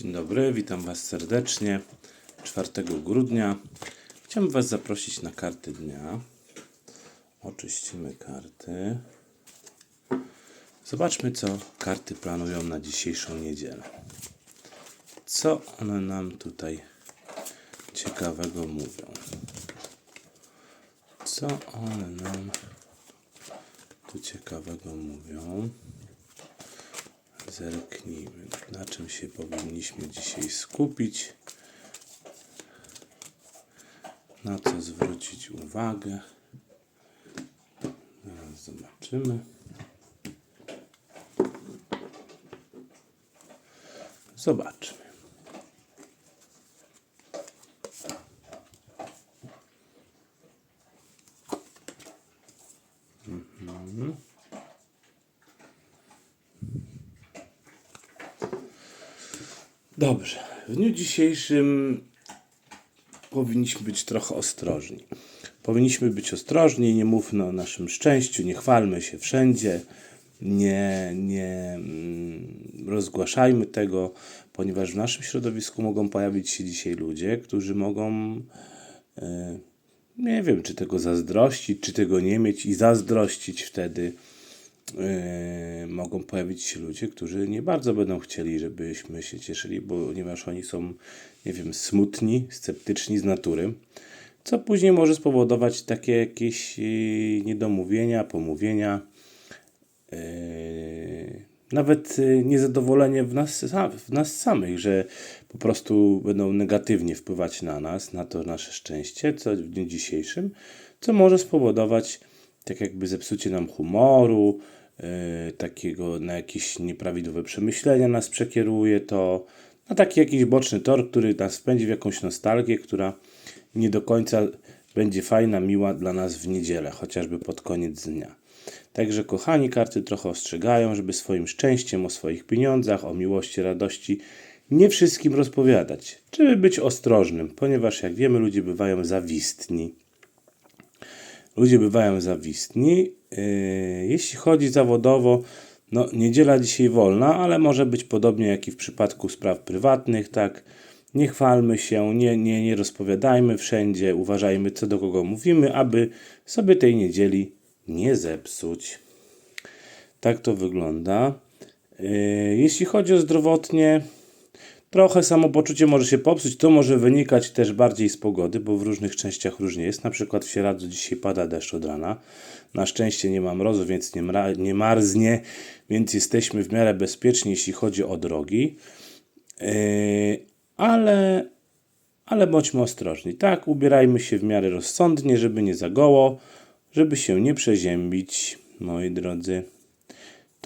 Dzień dobry, witam Was serdecznie. 4 grudnia. Chciałbym Was zaprosić na karty dnia. Oczyścimy karty. Zobaczmy, co karty planują na dzisiejszą niedzielę. Co one nam tutaj ciekawego mówią? Co one nam tu ciekawego mówią? Zerknijmy, na czym się powinniśmy dzisiaj skupić, na co zwrócić uwagę. Zaraz zobaczymy. Zobaczmy. Dobrze. W dniu dzisiejszym powinniśmy być trochę ostrożni. Powinniśmy być ostrożni, nie mówmy o naszym szczęściu, nie chwalmy się wszędzie, nie, nie mm, rozgłaszajmy tego, ponieważ w naszym środowisku mogą pojawić się dzisiaj ludzie, którzy mogą, e, nie wiem, czy tego zazdrościć, czy tego nie mieć i zazdrościć wtedy. Yy, mogą pojawić się ludzie, którzy nie bardzo będą chcieli, żebyśmy się cieszyli, ponieważ oni są, nie wiem, smutni, sceptyczni z natury, co później może spowodować takie jakieś yy, niedomówienia, pomówienia, yy, nawet niezadowolenie w nas, w nas samych, że po prostu będą negatywnie wpływać na nas, na to nasze szczęście, co w dniu dzisiejszym, co może spowodować tak jakby zepsucie nam humoru, takiego na jakieś nieprawidłowe przemyślenia nas przekieruje to, na taki jakiś boczny tor, który nas wpędzi w jakąś nostalgię, która nie do końca będzie fajna, miła dla nas w niedzielę, chociażby pod koniec dnia. Także kochani, karty trochę ostrzegają, żeby swoim szczęściem, o swoich pieniądzach, o miłości, radości nie wszystkim rozpowiadać, żeby być ostrożnym, ponieważ jak wiemy, ludzie bywają zawistni. Ludzie bywają zawistni. Yy, jeśli chodzi zawodowo, no niedziela dzisiaj wolna, ale może być podobnie jak i w przypadku spraw prywatnych, tak. Nie chwalmy się, nie, nie, nie rozpowiadajmy wszędzie, uważajmy co do kogo mówimy, aby sobie tej niedzieli nie zepsuć. Tak to wygląda. Yy, jeśli chodzi o zdrowotnie, Trochę samopoczucie może się popsuć, to może wynikać też bardziej z pogody, bo w różnych częściach różnie jest. Na przykład w Sieradzu dzisiaj pada deszcz od rana. Na szczęście nie ma mrozu, więc nie, nie marznie, więc jesteśmy w miarę bezpieczni, jeśli chodzi o drogi. Yy, ale, ale bądźmy ostrożni. Tak, ubierajmy się w miarę rozsądnie, żeby nie zagoło, żeby się nie przeziębić, moi drodzy.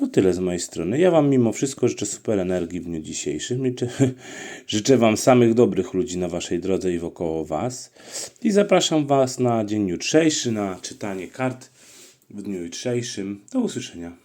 To tyle z mojej strony. Ja Wam mimo wszystko życzę super energii w dniu dzisiejszym. Życzę, życzę Wam samych dobrych ludzi na Waszej drodze i wokoło Was. I zapraszam Was na dzień jutrzejszy, na czytanie kart w dniu jutrzejszym. Do usłyszenia.